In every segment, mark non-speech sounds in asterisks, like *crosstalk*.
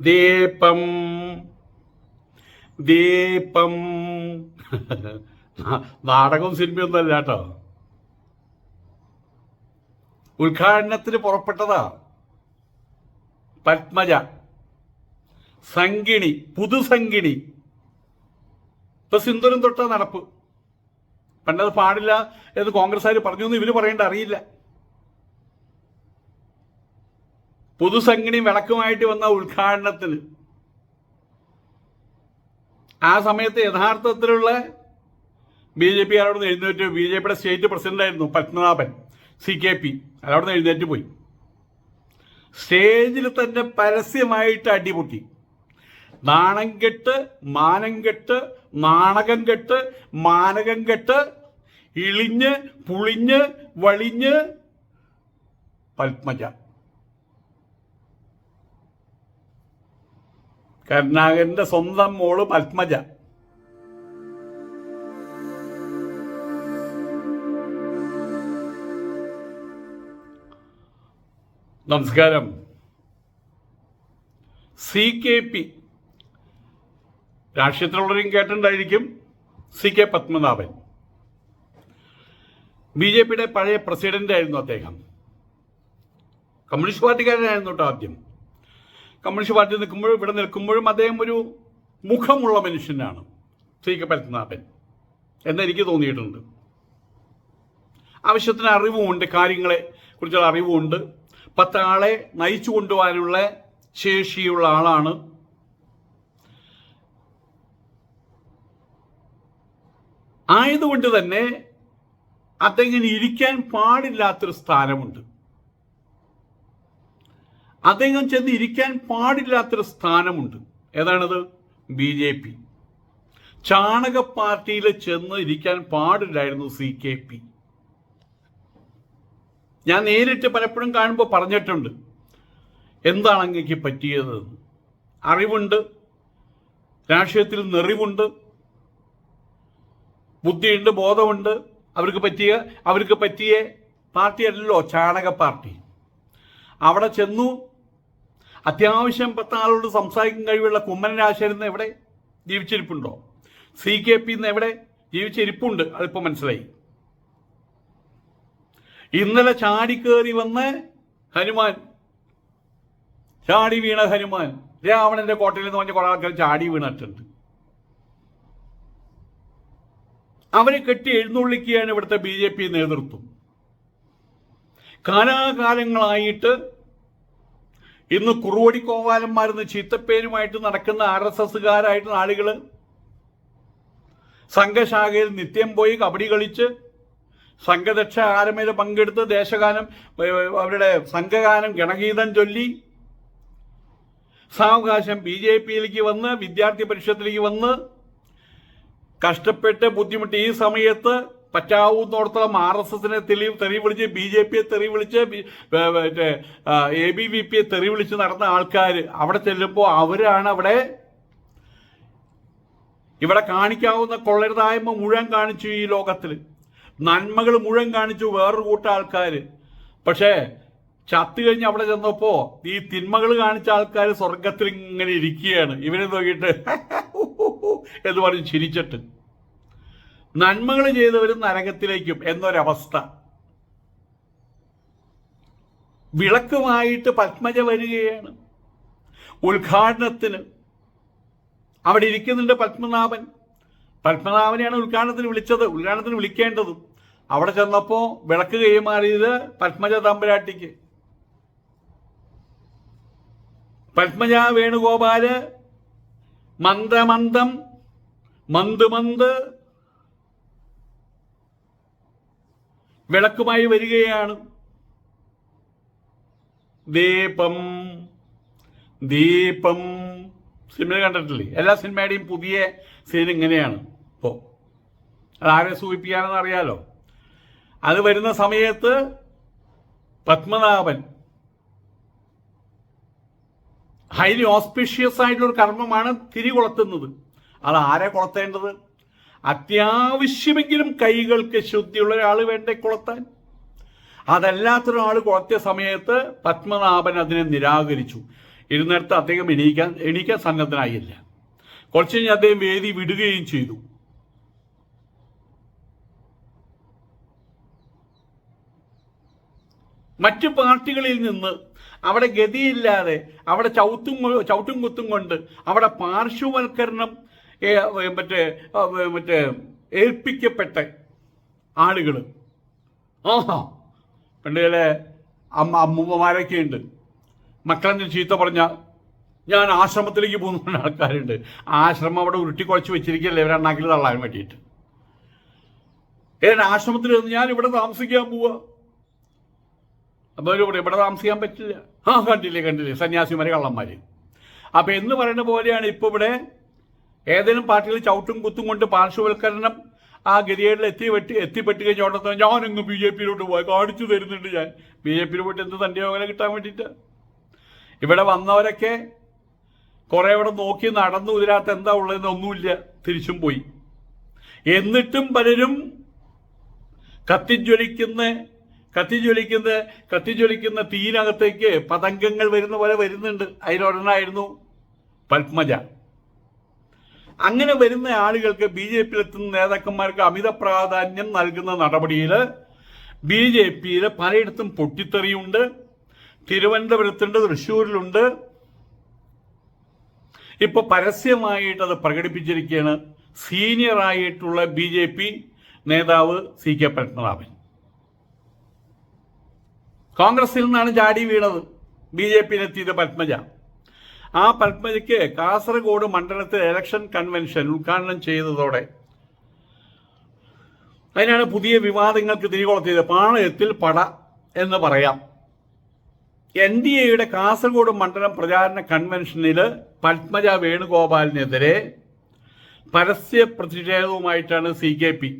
ദീപം. ദീപം. നാടകവും സിനിമയൊന്നും അല്ല കേട്ടോ. ഉദ്ഘാടനത്തിന് പുറപ്പെട്ടതാ പത്മജ. സംഗിണി പുതുസംഗിണി ഇപ്പൊ സിന്ദൂരം തൊട്ട നടപ്പ്. പണ്ടത് പാടില്ല എന്ന് കോൺഗ്രസ്സുകാർ പറഞ്ഞു ഇവർ പറയേണ്ട അറിയില്ല. പുതുസംഗിണി വിളക്കുമായിട്ട് വന്ന ഉദ്ഘാടനത്തിന്. ആ സമയത്ത് യഥാർത്ഥത്തിലുള്ള ബി ജെ പി അവിടെ നിന്ന് എഴുന്നേറ്റ് ബി ജെ പിയുടെ സ്റ്റേറ്റ് പ്രസിഡന്റ് ആയിരുന്നു പത്മനാഭൻ സി കെ പി. അവിടെ എഴുന്നേറ്റ് പോയി. സ്റ്റേജിൽ തന്നെ പരസ്യമായിട്ട് അടിപൊട്ടി. നാണം കെട്ട് മാനം കെട്ട് നാണകം കെട്ട് മാനകം കെട്ട് ഇളിഞ്ഞ് പുളിഞ്ഞ് വളിഞ്ഞ് പത്മജ. കരുണാകരന്റെ സ്വന്തം മോൾ പത്മജ. നമസ്കാരം. C K P. രാഷ്ട്രീയത്തിലുള്ളവരെയും കേട്ടിട്ടുണ്ടായിരിക്കും C K Padmanabhan. B J പിയുടെ പഴയ പ്രസിഡന്റ് ആയിരുന്നു അദ്ദേഹം. കമ്മ്യൂണിസ്റ്റ് പാർട്ടിക്കാരനായിരുന്നു കേട്ടോ ആദ്യം. കമ്മ്യൂണിസ്റ്റ് പാർട്ടി നിൽക്കുമ്പോഴും ഇവിടെ നിൽക്കുമ്പോഴും അദ്ദേഹം ഒരു മുഖമുള്ള മനുഷ്യനാണ്. C K Padmanabhan. എന്നെനിക്ക് തോന്നിയിട്ടുണ്ട്. ആവശ്യത്തിന് അറിവുമുണ്ട് കാര്യങ്ങളെ കുറിച്ചുള്ള അറിവുമുണ്ട്. പത്താളെ നയിച്ചു കൊണ്ടുപോകാനുള്ള ശേഷിയുള്ള ആളാണ്. ആയതുകൊണ്ട് തന്നെ അദ്ദേഹം ഇരിക്കാൻ പാടില്ലാത്തൊരു സ്ഥാനമുണ്ട്. അദ്ദേഹം ചെന്ന് ഇരിക്കാൻ പാടില്ലാത്തൊരു സ്ഥാനമുണ്ട്. ഏതാണത്? ബി ജെ പി ചാണക പാർട്ടിയിൽ ചെന്ന് ഇരിക്കാൻ പാടില്ലായിരുന്നു സി കെ പി ഞാൻ നേരിട്ട് പലപ്പോഴും കാണുമ്പോൾ പറഞ്ഞിട്ടുണ്ട് എന്താണ് അങ്ങേക്ക് പറ്റിയത്? അറിവുണ്ട് രാഷ്ട്രീയത്തിൽ നെറിവുണ്ട് ബുദ്ധിയുണ്ട് ബോധമുണ്ട്. അവർക്ക് പറ്റിയ അവർക്ക് പറ്റിയ പാർട്ടിയല്ലല്ലോ ചാണക പാർട്ടി. അവിടെ ചെന്നു അത്യാവശ്യം പത്താളോട് സംസാരിക്കാൻ കഴിവുള്ള കുമ്മൻ രാശരുന്ന് എവിടെ? ജീവിച്ചിരിപ്പുണ്ടോ? സി കെ പി എന്ന് എവിടെ? ജീവിച്ചിരിപ്പുണ്ട്. അതിപ്പോൾ മനസ്സിലായി. ഇന്നലെ ചാടിക്കേറി വന്ന് ഹനുമാൻ. ചാടി വീണ ഹനുമാൻ. രാവണന്റെ കോട്ടയിൽ നിന്ന് പറഞ്ഞ കുറെ ആൾക്കാർ ചാടി വീണിട്ടുണ്ട് അവരെ കെട്ടി എഴുന്നള്ളിക്കുകയാണ് ഇവിടുത്തെ ബി ജെ പി നേതൃത്വം. കാലാകാലങ്ങളായിട്ട് ഇന്ന് കുറുവടി കോവാലന്മാരെന്ന് ചീത്തപ്പേരുമായിട്ട് നടക്കുന്ന ആർ എസ് എസ്സുകാരായിട്ടുള്ള ആളുകൾ സംഘശാഖയിൽ നിത്യം പോയി കബഡി കളിച്ച് സംഘദക്ഷ ആരമേല പങ്കെടുത്ത് ദേശഗാനം അവരുടെ സംഘഗാനം ഗണഗീതം ചൊല്ലി സാവകാശം ബി ജെ പിയിലേക്ക് വന്ന് വിദ്യാർത്ഥി പരിഷത്തിലേക്ക് വന്ന് കഷ്ടപ്പെട്ട് ബുദ്ധിമുട്ടി ഈ സമയത്ത് പറ്റാവുന്നിടത്തോളം ആർ എസ് എസിനെ തെളിവ് തെറി വിളിച്ച് ബി ജെ പിയെ തെറി വിളിച്ച് മറ്റേ എ ബി വി പിയെ തെറി വിളിച്ച് നടന്ന ആൾക്കാർ അവിടെ ചെല്ലുമ്പോൾ അവരാണ് അവിടെ ഇവിടെ കാണിക്കാവുന്ന കൊള്ളരുതായ്മ മുഴുവൻ കാണിച്ചു ഈ ലോകത്തിൽ നന്മകൾ മുഴുവൻ കാണിച്ചു വേറൊരു കൂട്ടം ആൾക്കാർ പക്ഷേ ചത്തു കഴിഞ്ഞ് അവിടെ ചെന്നപ്പോ ഈ തിന്മകൾ കാണിച്ച ആൾക്കാർ സ്വർഗത്തിൽ ഇങ്ങനെ ഇരിക്കുകയാണ് ഇവരെ നോക്കിയിട്ട് എന്ന് പറഞ്ഞ് ചിരിച്ചിട്ട് നന്മകൾ ചെയ്തവരും നരകത്തിലേക്കും എന്നൊരവസ്ഥ. വിളക്കുമായിട്ട് പത്മജ വരികയാണ്. ഉദ്ഘാടനത്തിന് അവിടെ ഇരിക്കുന്നുണ്ട് പത്മനാഭൻ. പത്മനാഭനെയാണ് ഉദ്ഘാടനത്തിന് വിളിച്ചത്. ഉദ്ഘാടനത്തിന് വിളിക്കേണ്ടതും. അവിടെ ചെന്നപ്പോൾ വിളക്ക് കൈമാറിയത് പത്മജ തമ്പുരാട്ടിക്ക്. പത്മജ വേണുഗോപാൽ മന്ദമന്ദം മന്ത് വിളക്കുമായി വരികയാണ്. ദീപം ദീപം. സിനിമ കണ്ടിട്ടില്ലേ? എല്ലാ സിനിമയുടെയും പുതിയ സീൻ ഇങ്ങനെയാണ്. ഇപ്പോൾ അത് ആരെ സൂചിപ്പിക്കാനെന്ന് അറിയാലോ? അത് വരുന്ന സമയത്ത് പത്മനാഭൻ ഹൈലി ഓസ്പിഷ്യസ് ആയിട്ടുള്ള കർമ്മമാണ് തിരി കൊളത്തുന്നത് അത് ആരെ കൊളുത്തേണ്ടത്? അത്യാവശ്യമെങ്കിലും കൈകൾക്ക് ശുദ്ധിയുള്ള ഒരാൾ വേണ്ടേ കുളത്താൻ? അതല്ലാത്തൊരാൾ കുളത്തിയ സമയത്ത് പത്മനാഭൻ അതിനെ നിരാകരിച്ചു. ഇരുന്നിടത്ത് അദ്ദേഹം എണീക്കാൻ എണീക്കാൻ സന്നദ്ധനായില്ല. കുറച്ച് കഴിഞ്ഞ് അദ്ദേഹം വേദി വിടുകയും ചെയ്തു. മറ്റു പാർട്ടികളിൽ നിന്ന് അവിടെ ഗതിയില്ലാതെ അവിടെ ചവിട്ടും ചവിട്ടും കുത്തും കൊണ്ട് അവിടെ പാർശ്വവൽക്കരണം മറ്റേ മറ്റേ ഏൽപ്പിക്കപ്പെട്ട ആളുകൾ ആഹാ. പണ്ടുകളെ അമ്മ അമ്മൂമ്മമാരൊക്കെ ഉണ്ട്. മക്കളെന്നെ ചീത്ത പറഞ്ഞ ഞാൻ ആശ്രമത്തിലേക്ക് പോകുന്ന *laughs* ആൾക്കാരുണ്ട്. ആശ്രമം അവിടെ ഉരുട്ടിക്കുഴച്ച് വെച്ചിരിക്കല്ലേ ഇവരെ അണ്ണാക്കിൽ തള്ളാൻ വേണ്ടിയിട്ട്. ഏതാ ആശ്രമത്തിൽ ഞാൻ ഇവിടെ താമസിക്കാൻ പോവാ. അപ്പോൾ പറയും ഇവിടെ താമസിക്കാൻ പറ്റില്ല. ആ കണ്ടില്ലേ കണ്ടില്ലേ സന്യാസിമാരെ കള്ളന്മാര്. അപ്പൊ എന്ന് പറയുന്ന പോലെയാണ് ഇപ്പൊ ഇവിടെ ഏതെങ്കിലും പാർട്ടികൾ ചവിട്ടും കുത്തും കൊണ്ട് പാർശ്വവൽക്കരണം ആ ഗതികേടിൽ എത്തി വെട്ടി എത്തിപ്പെട്ട് കഴിഞ്ഞ ഉടനെ ഇങ്ങ് ബി ജെ പിയിലോട്ട് പോയി. കാണിച്ചു തരുന്നുണ്ട് ഞാൻ. ബി ജെ പിയിൽ പോയിട്ട് എന്ത് തന്റെ യോഗന കിട്ടാൻ വേണ്ടിയിട്ട്? ഇവിടെ വന്നവരൊക്കെ കുറെ ഇവിടെ നോക്കി നടന്നു. ഇതിനകത്ത് എന്താ ഉള്ളതെന്ന് ഒന്നുമില്ല. തിരിച്ചും പോയി. എന്നിട്ടും പലരും കത്തിജ്വലിക്കുന്ന കത്തിജ്വലിക്കുന്ന കത്തിജ്വലിക്കുന്ന തീനകത്തേക്ക് പതംഗങ്ങൾ വരുന്ന പോലെ വരുന്നുണ്ട്. അതിലൊരെണ്ണായിരുന്നു പത്മജ. അങ്ങനെ വരുന്ന ആളുകൾക്ക് ബി ജെ പിയിലെത്തുന്ന നേതാക്കന്മാർക്ക് അമിത പ്രാധാന്യം നൽകുന്ന നടപടിയിൽ ബി ജെ പിയിൽ പലയിടത്തും പൊട്ടിത്തെറിയുണ്ട്. തിരുവനന്തപുരത്തുണ്ട് തൃശ്ശൂരിലുണ്ട്. ഇപ്പൊ പരസ്യമായിട്ട് അത് പ്രകടിപ്പിച്ചിരിക്കുകയാണ് സീനിയർ ആയിട്ടുള്ള ബി ജെ പി നേതാവ് സി കെ പത്മനാഭൻ. കോൺഗ്രസിൽ നിന്നാണ് ചാടി വീണത്. ബി ജെ പിയിലെത്തിയത് പത്മജ. ആ പത്മജയ്ക്ക് കാസർഗോഡ് മണ്ഡലത്തിൽ ഇലക്ഷൻ കൺവെൻഷൻ ഉദ്ഘാടനം ചെയ്തതോടെ അതിനാണ് പുതിയ വിവാദങ്ങൾക്ക് തിരികൊളുത്തിയത്. പാളയത്തിൽ പട എന്ന് പറയാം. എൻ ഡി എയുടെ കാസർഗോഡ് മണ്ഡലം പ്രചാരണ കൺവെൻഷനിൽ പത്മജ വേണുഗോപാലിനെതിരെ പരസ്യ പ്രതിഷേധവുമായിട്ടാണ് C K P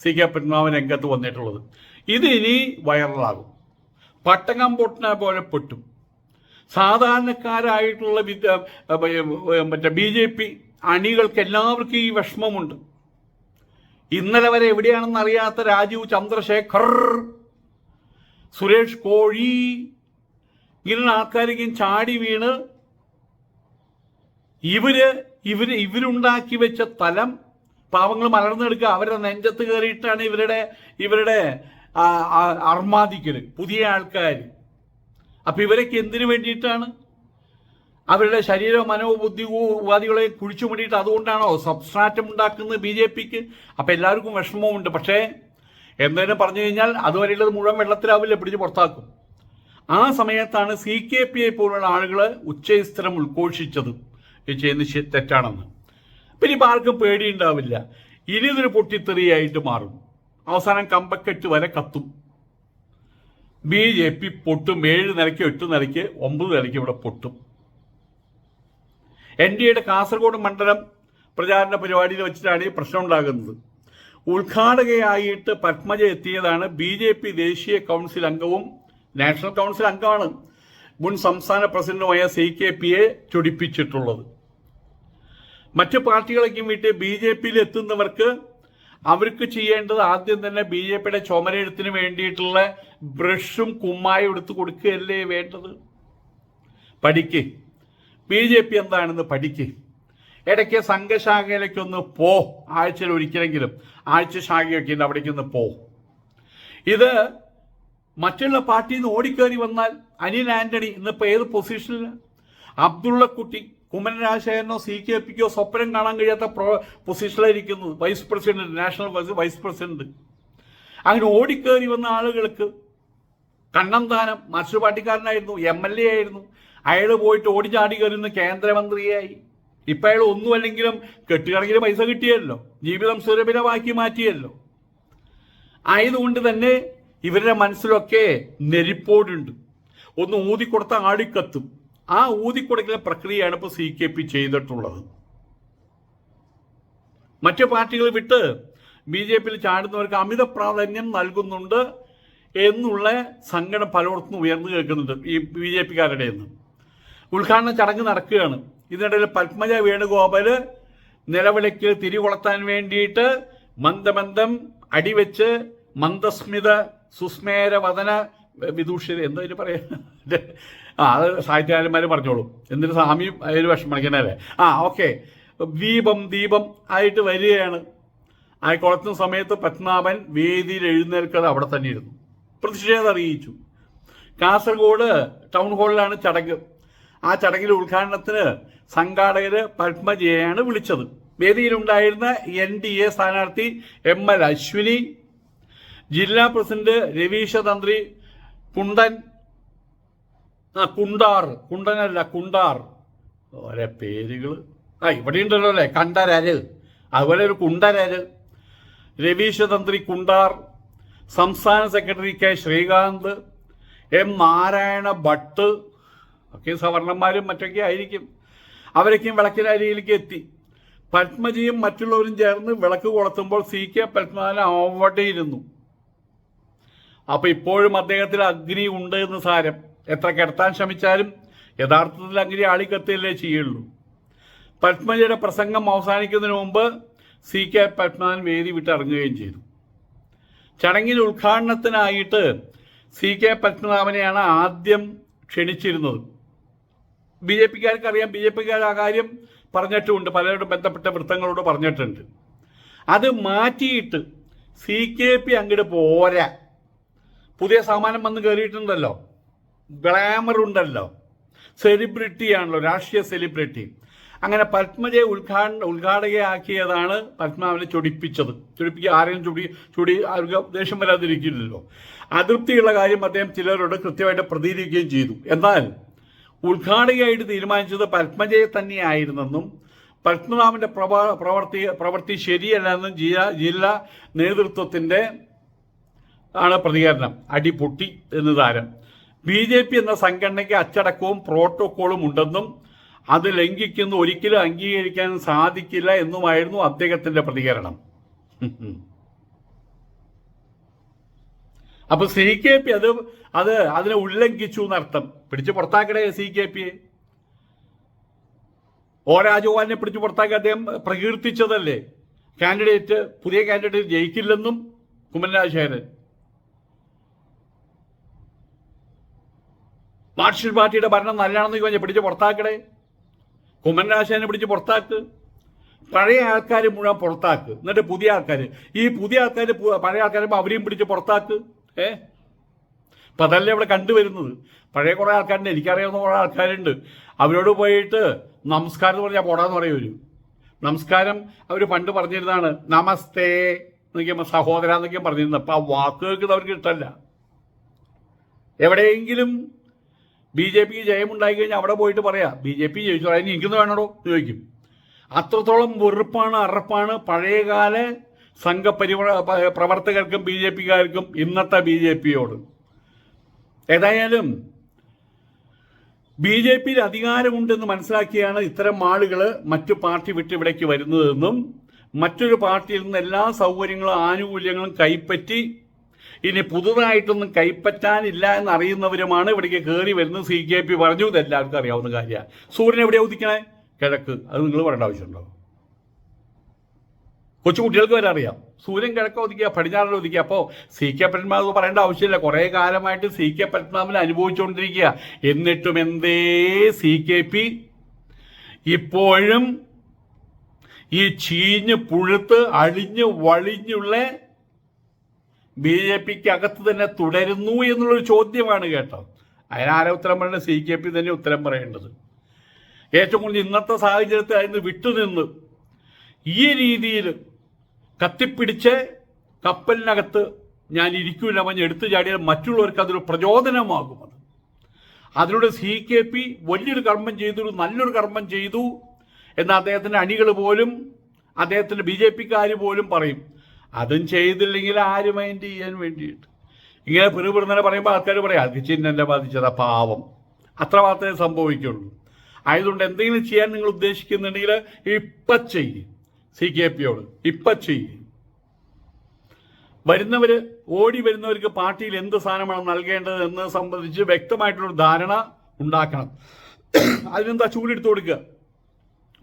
C K Padmanabhan രംഗത്ത് വന്നിട്ടുള്ളത്. ഇത് ഇനി വൈറലാകും പട്ടകം പൊട്ടിനെ പോലെ പൊട്ടും. സാധാരണക്കാരായിട്ടുള്ള വിദ്യ മറ്റേ ബി ജെ പി അണികൾക്ക് എല്ലാവർക്കും ഈ വിഷമമുണ്ട്. ഇന്നലെ വരെ എവിടെയാണെന്ന് അറിയാത്ത രാജീവ് ചന്ദ്രശേഖർ സുരേഷ് കോഴി ഇങ്ങനെയുള്ള ആൾക്കാരെയും ചാടി വീണ്. ഇവർ ഇവർ ഇവരുണ്ടാക്കി വെച്ച തലം പാവങ്ങൾ മലർന്നെടുക്കുക അവരുടെ നെഞ്ചത്ത് കയറിയിട്ടാണ് ഇവരുടെ ഇവരുടെ ആ, പുതിയ ആൾക്കാർ അപ്പൊ ഇവരൊക്കെ എന്തിനു വേണ്ടിയിട്ടാണ്? അവരുടെ ശരീര മനോബുദ്ധി ഉപാധികളെ കുഴിച്ചു മൂടിയിട്ട് അതുകൊണ്ടാണോ സബ്സ്ട്രാറ്റം ഉണ്ടാക്കുന്നത് ബി ജെ പിക്ക്? അപ്പൊ എല്ലാവർക്കും വിഷമമുണ്ട് പക്ഷേ എന്തെങ്കിലും പറഞ്ഞു കഴിഞ്ഞാൽ അതുവരെയുള്ളത് മുഴുവൻ വെള്ളത്തിലാവില്ല? പിടിച്ച് പുറത്താക്കും. ആ സമയത്താണ് സി കെ പി ഐ പോലുള്ള ആളുകൾ ഉച്ചസ്ഥലം ഉദ്ഘോഷിച്ചത്. ചെയ്യുന്ന തെറ്റാണെന്ന്. പിന്നെ ഇപ്പം ആർക്കും പേടിയുണ്ടാവില്ല. ഇനി ഇതൊരു പൊട്ടിത്തെറിയായിട്ട് മാറും. അവസാനം കമ്പക്കെട്ട് വരെ കത്തും. ബി ജെ പി പൊട്ടും. ഏഴ് നിലയ്ക്ക് എട്ട് നിലയ്ക്ക് ഒമ്പത് നിലയ്ക്ക് ഇവിടെ പൊട്ടും. എൻ ഡി എയുടെ കാസർഗോഡ് മണ്ഡലം പ്രചാരണ പരിപാടിയിൽ വെച്ചിട്ടാണ് ഈ പ്രശ്നം ഉണ്ടാകുന്നത്. ഉദ്ഘാടകയായിട്ട് പത്മജ എത്തിയതാണ് ബി ജെ പി ദേശീയ കൗൺസിൽ അംഗവും നാഷണൽ കൗൺസിൽ അംഗമാണ് മുൻ സംസ്ഥാന പ്രസിഡന്റുമായ സി കെ പിയെ ചൊടിപ്പിച്ചിട്ടുള്ളത്. മറ്റു പാർട്ടികളേക്കും വീട്ടിൽ ബി ജെ പിയിൽ എത്തുന്നവർക്ക് അവർക്ക് ചെയ്യേണ്ടത് ആദ്യം തന്നെ ബി ജെ പിയുടെ ചുമരെഴുത്തിന് വേണ്ടിയിട്ടുള്ള ബ്രഷും കുമ്മായും എടുത്ത് കൊടുക്കുകയല്ലേ വേണ്ടത്? പഠിക്ക്. ബി ജെ പി എന്താണെന്ന് പഠിക്ക്. ഇടയ്ക്ക് സംഘശാഖയിലേക്കൊന്ന് പോ. ആഴ്ചയിൽ ഒരിക്കലെങ്കിലും ആഴ്ച ശാഖയൊക്കെ ഉണ്ട് അവിടേക്കൊന്ന് പോ. ഇത് മറ്റുള്ള പാർട്ടിയിൽ നിന്ന് ഓടിക്കേറി വന്നാൽ അനിൽ ആന്റണി ഇന്നിപ്പോ ഏത് പൊസിഷനിൽ അബ്ദുള്ള കുട്ടി കുമ്മൻ രാജശേഖരനോ സി കെ പിക്കോ സ്വപ്നം കാണാൻ കഴിയാത്ത pro പൊസിഷനിലായിരിക്കുന്നത് vice president national vice president അങ്ങനെ ഓടിക്കേറി വന്ന ആളുകൾക്ക് കണ്ണന്താനം മറ്റൊരു പാർട്ടിക്കാരനായിരുന്നു എം എൽ എ ആയിരുന്നു. അയാൾ പോയിട്ട് ഓടിച്ചാടി കയറുന്ന കേന്ദ്രമന്ത്രിയായി. ഇപ്പം അയാൾ ഒന്നുമല്ലെങ്കിലും കെട്ടുകണക്കിന് പൈസ കിട്ടിയല്ലോ. ജീവിതം സുരഭിലമാക്കി മാറ്റിയല്ലോ. ആയതുകൊണ്ട് തന്നെ ഇവരുടെ മനസ്സിലൊക്കെ നെരിപ്പോടുണ്ട്. ഒന്ന് ഊതിക്കൊടുത്ത ആടിക്കത്തും. ആ ഊതിക്കൊടുക്കുന്ന പ്രക്രിയയാണ് ഇപ്പോൾ സി കെ പി ചെയ്തിട്ടുള്ളത്. മറ്റു പാർട്ടികൾ വിട്ട് ബി ജെ പിയിൽ ചാടുന്നവർക്ക് അമിത പ്രാധാന്യം നൽകുന്നുണ്ട് എന്നുള്ള സങ്കടം പലയിടത്തും ഉയർന്നു കേൾക്കുന്നുണ്ട് ഈ ബി ജെ പിക്കാരുടെ നിന്ന് ഉദ്ഘാടന ചടങ്ങ് നടക്കുകയാണ്. ഇതിനിടയിൽ പത്മജ വേണുഗോപാൽ നിലവിളിക്ക് തിരികൊളത്താൻ വേണ്ടിയിട്ട് മന്ദമന്ദം അടിവെച്ച് മന്ദസ്മിത സുസ്മേര വദന വിദൂഷിത എന്താ പറയാ? ആ അത് സാഹിത്യകാരന്മാർ പറഞ്ഞോളൂ. എന്നിട്ട് സ്വാമി അതിൽ വിഷമിക്കണല്ലേ ആ ഓക്കെ. ദീപം ദീപം ആയിട്ട് വരികയാണ്. ആ കുളത്തുന്ന സമയത്ത് പത്മനാഭൻ വേദിയിൽ എഴുന്നേൽക്കാതെ അവിടെ തന്നെ ഇരുന്നു പ്രതിഷേധം അറിയിച്ചു. കാസർഗോഡ് ടൗൺ ഹാളിലാണ് ചടങ്ങ്. ആ ചടങ്ങിൽ ഉദ്ഘാടനത്തിന് സംഘാടകര് പത്മജയെയാണ് വിളിച്ചത്. വേദിയിലുണ്ടായിരുന്ന എൻ ഡി എ സ്ഥാനാർത്ഥി എം എൽ അശ്വിനി ജില്ലാ പ്രസിഡന്റ് രവീശ തന്ത്രി കുണ്ടൻ ആ കുണ്ടാർ. കുണ്ടനല്ല കുണ്ടാർ. ഓരോ പേരുകൾ ആ ഇവിടെ ഉണ്ടല്ലോ അല്ലേ? കണ്ടരര്. അതുപോലെ ഒരു കുണ്ടരര്. രവീശ തന്ത്രി കുണ്ടാർ. സംസ്ഥാന secretary K Srikanth. M Narayana Bhat. ഒക്കെ സവർണന്മാരും മറ്റൊക്കെ ആയിരിക്കും. അവരൊക്കെയും വിളക്കിനരിയിലേക്ക് എത്തി. പത്മജിയും മറ്റുള്ളവരും ചേർന്ന് വിളക്ക് കൊളുത്തുമ്പോൾ സി കെ പത്മനാഭൻ അവിടെ ഇരുന്നു. അപ്പൊ ഇപ്പോഴും അദ്ദേഹത്തിൽ അഗ്നി ഉണ്ട് എന്ന് സാരം. എത്ര കെടുത്താൻ ശ്രമിച്ചാലും യഥാർത്ഥത്തിൽ അങ്ങനെ ആളിക്കത്തില്ലേ ചെയ്യുള്ളൂ. പത്മജിയുടെ പ്രസംഗം അവസാനിക്കുന്നതിന് മുമ്പ് സി കെ പത്മനാഥൻ വേദി വിട്ടിറങ്ങുകയും ചെയ്തു. ചടങ്ങിൽ ഉദ്ഘാടനത്തിനായിട്ട് സി കെ പത്മനാഭനെയാണ് ആദ്യം ക്ഷണിച്ചിരുന്നത്. ബി ജെ പിക്കാർക്ക് അറിയാം ബി ജെ പിക്കാർ ആ കാര്യം പറഞ്ഞിട്ടുമുണ്ട് പലരോടും ബന്ധപ്പെട്ട വൃത്തങ്ങളോട് പറഞ്ഞിട്ടുണ്ട്. അത് മാറ്റിയിട്ട് സി കെ പി അങ്ങോട്ട് പോരാ. പുതിയ സാമാനം വന്ന് കയറിയിട്ടുണ്ടല്ലോ ഗ്ലാമർ ഉണ്ടല്ലോ. സെലിബ്രിറ്റിയാണല്ലോ രാഷ്ട്രീയ സെലിബ്രിറ്റി അങ്ങനെ പത്മജയെ ഉദ്ഘാടന ഉദ്ഘാടകയാക്കിയതാണ് പത്മാവിനെ ചൊടിപ്പിച്ചത്. ചൊടിപ്പിക്കുക ആരെങ്കിലും ചൊടി ചൊടി അവർക്ക് ദേഷ്യം വരാതിരിക്കില്ലല്ലോ. അതൃപ്തിയുള്ള കാര്യം അദ്ദേഹം ചിലരോട് കൃത്യമായിട്ട് പ്രതികരിക്കുകയും ചെയ്തു. എന്നാൽ ഉദ്ഘാടകയായിട്ട് തീരുമാനിച്ചത് പത്മജയെ തന്നെയായിരുന്നെന്നും പത്മനാഭന്റെ പ്രവ പ്രവർത്തി പ്രവൃത്തി ശരിയല്ലെന്നും ജില്ലാ ജില്ലാ നേതൃത്വത്തിന്റെ ആണ് പ്രതികരണം. അടി പൊട്ടി എന്ന് താരം. ബി ജെ പി എന്ന സംഘടനയ്ക്ക് അച്ചടക്കവും പ്രോട്ടോക്കോളും ഉണ്ടെന്നും അത് ലംഘിക്കുന്ന. ഒരിക്കലും അംഗീകരിക്കാൻ സാധിക്കില്ല എന്നുമായിരുന്നു അദ്ദേഹത്തിന്റെ പ്രതികരണം. *laughs* അപ്പൊ സി കെ പി അത് അത് അതിനെ ഉല്ലംഘിച്ചു എന്നർത്ഥം. പിടിച്ചു പുറത്താക്കടേ സി കെ പിയെ ഓ രാജഗോപാലിനെ പിടിച്ചു പുറത്താക്കി അദ്ദേഹം പ്രകീർത്തിച്ചതല്ലേ? കാൻഡിഡേറ്റ് പുതിയ കാൻഡിഡേറ്റ് ജയിക്കില്ലെന്നും കുമ്മൻ രാജശേഖരൻ മാർക്സിസ്റ്റ് പാർട്ടിയുടെ ഭരണം നല്ലതാണെന്ന് ചോദിച്ചാൽ പിടിച്ച് പുറത്താക്കടേ കുമ്മൻ രാജശേഖരനെ പിടിച്ച് പുറത്താക്ക്. പഴയ ആൾക്കാർ മുഴുവൻ പുറത്താക്ക്. എന്നിട്ട് പുതിയ ആൾക്കാർ ഈ പുതിയ ആൾക്കാർ പഴയ ആൾക്കാർ അവരെയും പിടിച്ച് പുറത്താക്ക്. ഏ? അപ്പം അതല്ലേ ഇവിടെ കണ്ടുവരുന്നത്. പഴയ കുറേ ആൾക്കാരുണ്ട്. എനിക്കറിയാവുന്ന കുറേ ആൾക്കാരുണ്ട്. അവരോട് പോയിട്ട് നമസ്കാരം എന്ന് പറഞ്ഞാൽ പോടാന്ന് പറയൂര് നമസ്കാരം അവർ പണ്ട് പറഞ്ഞിരുന്നതാണ്. നമസ്തേ എന്നൊക്കെ സഹോദര എന്നൊക്കെ പറഞ്ഞിരുന്നത്. അപ്പം ആ വാക്ക് കേൾക്കുന്നത് അവർക്ക് ഇഷ്ടമല്ല. എവിടെയെങ്കിലും ബി ജെ പിക്ക് ജയമുണ്ടായി കഴിഞ്ഞാൽ അവിടെ പോയിട്ട് പറയാം ബി ജെ പി ജയിച്ചു അതിന് എനിക്കൊന്ന് വേണോ ചോദിക്കും. അത്രത്തോളം വെറുപ്പാണ് അറപ്പാണ് പഴയകാല സംഘപരിവ പ്രവർത്തകർക്കും ബി ജെ പിക്കാർക്കും ഇന്നത്തെ ബി ജെ പിയോട്. ഏതായാലും ബി ജെ പിയിൽ അധികാരമുണ്ടെന്ന് മനസ്സിലാക്കിയാണ് ഇത്തരം ആളുകൾ മറ്റു പാർട്ടി വിട്ട് ഇവിടേക്ക് വരുന്നതെന്നും മറ്റൊരു പാർട്ടിയിൽ നിന്ന് എല്ലാ സൗകര്യങ്ങളും ആനുകൂല്യങ്ങളും കൈപ്പറ്റി ഇനി പുതുതായിട്ടൊന്നും കൈപ്പറ്റാനില്ല എന്നറിയുന്നവരുമാണ് ഇവിടേക്ക് കയറി വരുന്നത് സി കെ പി പറഞ്ഞു. ഇത് എല്ലാവർക്കും അറിയാവുന്ന കാര്യമാണ്. സൂര്യൻ എവിടെയാണ് ഉദിക്കണേ? കിഴക്ക്. അത് നിങ്ങൾ പറയേണ്ട ആവശ്യമുണ്ടോ? കൊച്ചുകുട്ടികൾക്ക് വരെ അറിയാം. സൂര്യൻ കിഴക്ക് ഒതുക്കുക പടിഞ്ഞാറിൽ ഒതുക്കുക അപ്പോൾ സി കെ പത്മനാഭ് പറയേണ്ട ആവശ്യമില്ല. കുറേ കാലമായിട്ട് സി കെ പത്മനാഭൻ അനുഭവിച്ചുകൊണ്ടിരിക്കുക. എന്നിട്ടും എന്തേ സി കെ പി? ഇപ്പോഴും ഈ ചീഞ്ഞ് പുഴുത്ത് അഴിഞ്ഞ് വളിഞ്ഞുള്ള ബി ജെ പിക്ക് അകത്ത് തന്നെ തുടരുന്നു എന്നുള്ളൊരു ചോദ്യമാണ് കേട്ടോ. അതിനാരെ ഉത്തരം പറയുന്നത് സി കെ പി തന്നെ ഉത്തരം പറയേണ്ടത്. ഏറ്റവും കൂടുതൽ ഇന്നത്തെ സാഹചര്യത്തിൽ അതിന് വിട്ടുനിന്ന് ഈ രീതിയിൽ കത്തിപ്പിടിച്ച് കപ്പലിനകത്ത് ഞാൻ ഇരിക്കൂല മഞ്ഞ് എടുത്തു ചാടിയാൽ മറ്റുള്ളവർക്ക് അതൊരു പ്രചോദനമാകും അത് അതിലൂടെ സി കെ പി വലിയൊരു കർമ്മം ചെയ്തു നല്ലൊരു കർമ്മം ചെയ്തു എന്ന് അദ്ദേഹത്തിന്റെ അണികൾ പോലും അദ്ദേഹത്തിന്റെ ബി ജെ പിക്കാർ പോലും പറയും. അതും ചെയ്തില്ലെങ്കിൽ ആര് മൈൻഡ് ചെയ്യാൻ വേണ്ടിയിട്ട്. ഇങ്ങനെ പിറുപിടുന്നതിനെ പറയുമ്പോൾ ആൾക്കാർ പറയാം അത് ചിഹ്നന്റെ ബാധിച്ചതാ പാവം. അത്ര മാത്രമേ സംഭവിക്കുള്ളൂ. ആയതുകൊണ്ട് എന്തെങ്കിലും ചെയ്യാൻ നിങ്ങൾ ഉദ്ദേശിക്കുന്നുണ്ടെങ്കിൽ ഇപ്പം ചെയ്യും. സി കെ പിയോട് ഇപ്പം ചെയ്യും. വരുന്നവര് ഓടി വരുന്നവർക്ക് പാർട്ടിയിൽ എന്ത് സാധനമാണ് നൽകേണ്ടത് എന്ന് സംബന്ധിച്ച് വ്യക്തമായിട്ടുള്ളൊരു ധാരണ ഉണ്ടാക്കണം. അതിനെന്താ ചൂടെടുത്ത് കൊടുക്കുക?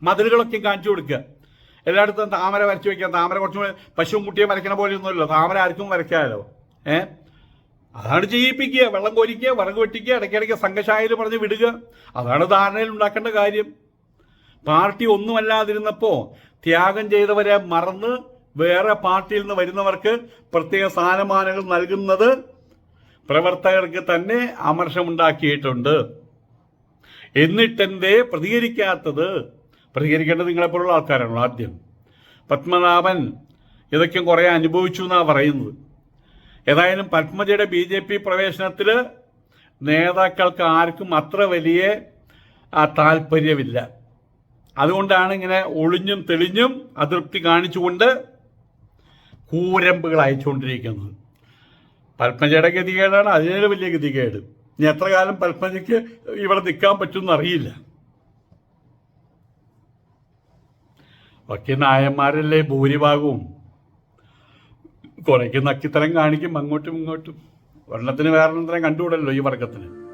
മതിലുകളൊക്കെ കാണിച്ചു കൊടുക്കുക. എല്ലായിടത്തും താമര വരച്ചു വെക്കാം. താമര കുറച്ചും പശുവും കുട്ടിയെ വരയ്ക്കണ പോലെ ഒന്നുമല്ലോ താമര ആർക്കും വരയ്ക്കാമല്ലോ ഏ? അതാണ് ചെയ്യിപ്പിക്കുക. വെള്ളം കോരിക്കുക വിറക് വെട്ടിക്കുക ഇടയ്ക്കിടയ്ക്ക് സംഘശായയിൽ പറഞ്ഞ് വിടുക. അതാണ് ധാരണയിൽ ഉണ്ടാക്കേണ്ട കാര്യം. പാർട്ടി ഒന്നുമല്ലാതിരുന്നപ്പോൾ ത്യാഗം ചെയ്തവരെ മറന്ന് വേറെ പാർട്ടിയിൽ നിന്ന് വരുന്നവർക്ക് പ്രത്യേക സ്ഥാനമാനങ്ങൾ നൽകുന്നത് പ്രവർത്തകർക്ക് തന്നെ അമർഷമുണ്ടാക്കിയിട്ടുണ്ട്. എന്നിട്ടെന്തേ പ്രതികരിക്കാത്തത്? പ്രതികരിക്കേണ്ടത് നിങ്ങളെപ്പോലുള്ള ആൾക്കാരാണല്ലോ ആദ്യം? പത്മനാഭൻ ഇതൊക്കെ കുറേ അനുഭവിച്ചു എന്നാണ് പറയുന്നത്. ഏതായാലും പത്മജയുടെ ബി ജെ പി പ്രവേശനത്തിൽ നേതാക്കൾക്ക് ആർക്കും അത്ര വലിയ താല്പര്യമില്ല. അതുകൊണ്ടാണ് ഇങ്ങനെ ഒളിഞ്ഞും തെളിഞ്ഞും അതൃപ്തി കാണിച്ചുകൊണ്ട് കൂരമ്പുകൾ അയച്ചുകൊണ്ടിരിക്കുന്നത്. പത്മജയുടെ ഗതികേടാണ് അതിനേലും വലിയ ഗതികേട്. ഇനി എത്ര കാലം പത്മജയ്ക്ക് ഇവിടെ നിൽക്കാൻ പറ്റുമെന്ന് ഒക്കെ നായന്മാരല്ലേ ഭൂരിഭാഗവും? കുറയ്ക്ക് നക്കിത്തരം കാണിക്കും അങ്ങോട്ടും ഇങ്ങോട്ടും. ഒരെണ്ണത്തിന് വേറൊരെണ്ണത്തിനെ കണ്ടുകൂടല്ലോ ഈ വർഗത്തിന്.